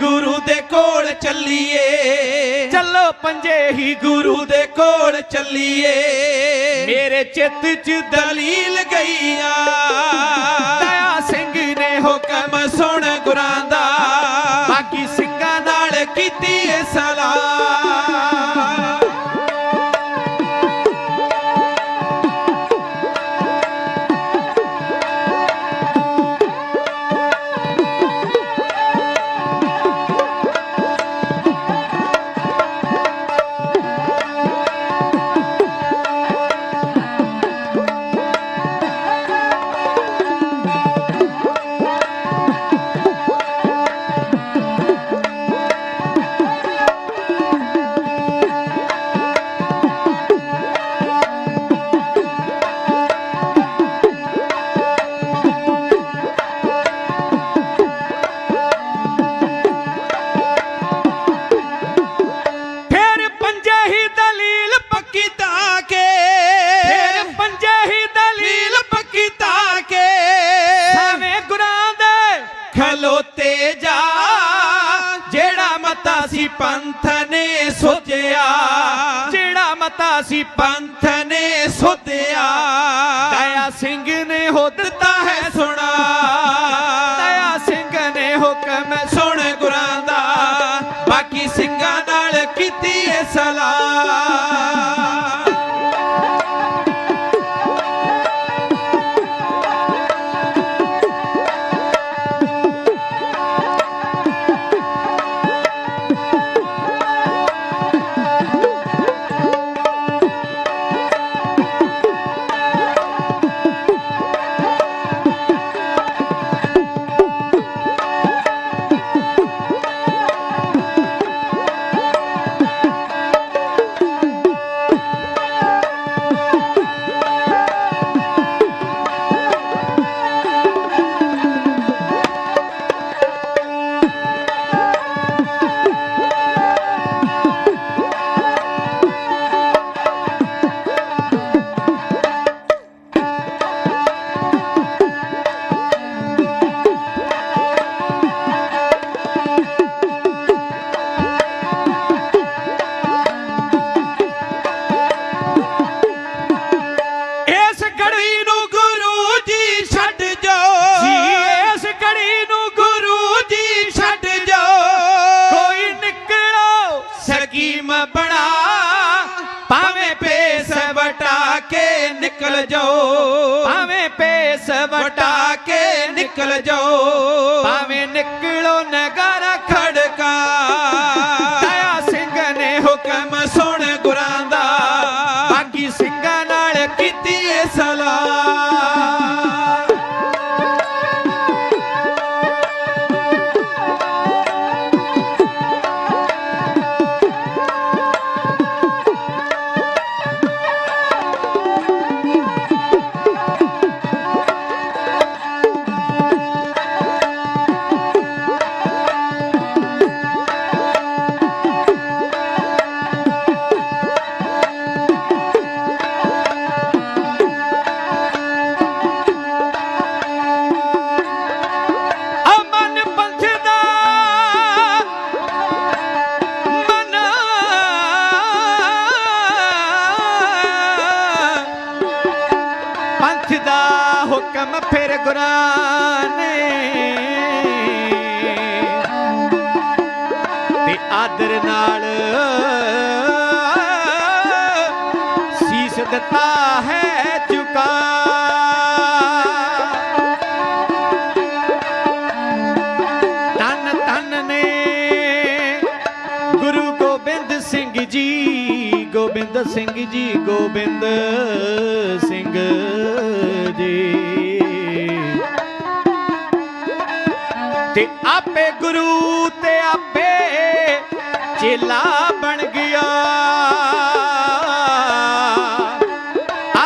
ਗੁਰੂ ਦੇ ਕੋਲ ਚੱਲੀਏ। ਚੱਲੋ ਪੰਜੇ ਹੀ ਗੁਰੂ ਦੇ ਕੋਲ ਚੱਲੀਏ। ਮੇਰੇ ਚਿੱਤ ਚ ਦਲੀਲ ਗਈਆ। ਪੰਥ ਨੇ ਸੋਚਿਆ ਜਿਹੜਾ ਮਤਾ ਸੀ ਪੰਥ ਨੇ ਸੋਧਿਆ ਨਿਕਲ ਜਾਓ। ਭਾਵੇਂ ਪੇਸ ਵਟਾ ਕੇ ਨਿਕਲ ਜਾਓ। ਭਾਵੇਂ ਨਿਕਲੋ ਨਗਰ ਹੁਕਮ ਤੇ ਆਦਰ ਨਾਲ ਸੀਸ ਦਿੱਤਾ ਹੈ ਚੁਕਾ। ਤਨ ਤਨ ਨੇ ਗੁਰੂ ਗੋਬਿੰਦ ਸਿੰਘ ਜੀ, ਗੋਬਿੰਦ ਸਿੰਘ ਜੀ, ਗੋਬਿੰਦ ਤੇ ਆਪੇ ਗੁਰੂ ਤੇ ਆਪੇ ਚੇਲਾ ਬਣ ਗਿਆ।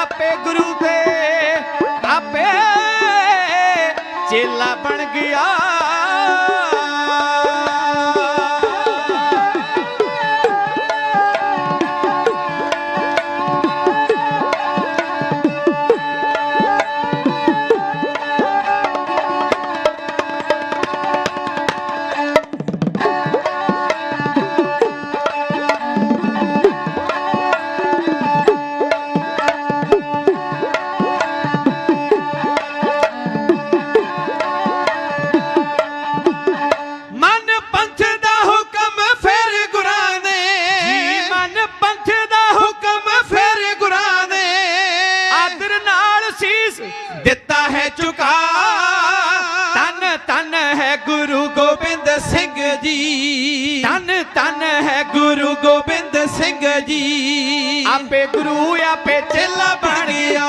ਆਪੇ ਗੁਰੂ ਤੇ ਆਪੇ ਚੇਲਾ ਬਣ ਗਿਆ। ਚੁਕਾ। ਤਨ ਤਨ ਹੈ ਗੁਰੂ ਗੋਬਿੰਦ ਸਿੰਘ ਜੀ। ਤਨ ਤਨ ਹੈ ਗੁਰੂ ਗੋਬਿੰਦ ਸਿੰਘ ਜੀ। ਆਪੇ ਗੁਰੂ ਆਪੇ ਚੇਲਾ ਬਣ ਗਿਆ।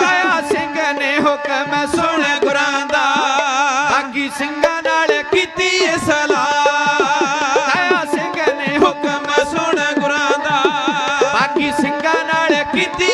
ਦਇਆ ਸਿੰਘ ਨੇ ਹੁਕਮ ਸੁਣ ਗੁਰਾਂ ਦਾ ਬਾਕੀ ਸਿੰਘਾਂ ਨਾਲ ਕੀਤੀ ਸਲਾਹ। ਦਇਆ ਸਿੰਘ ਨੇ ਹੁਕਮ ਸੁਣ ਗੁਰਾਂ ਦਾ ਬਾਕੀ ਸਿੰਘਾਂ ਨਾਲ ਕੀਤੀ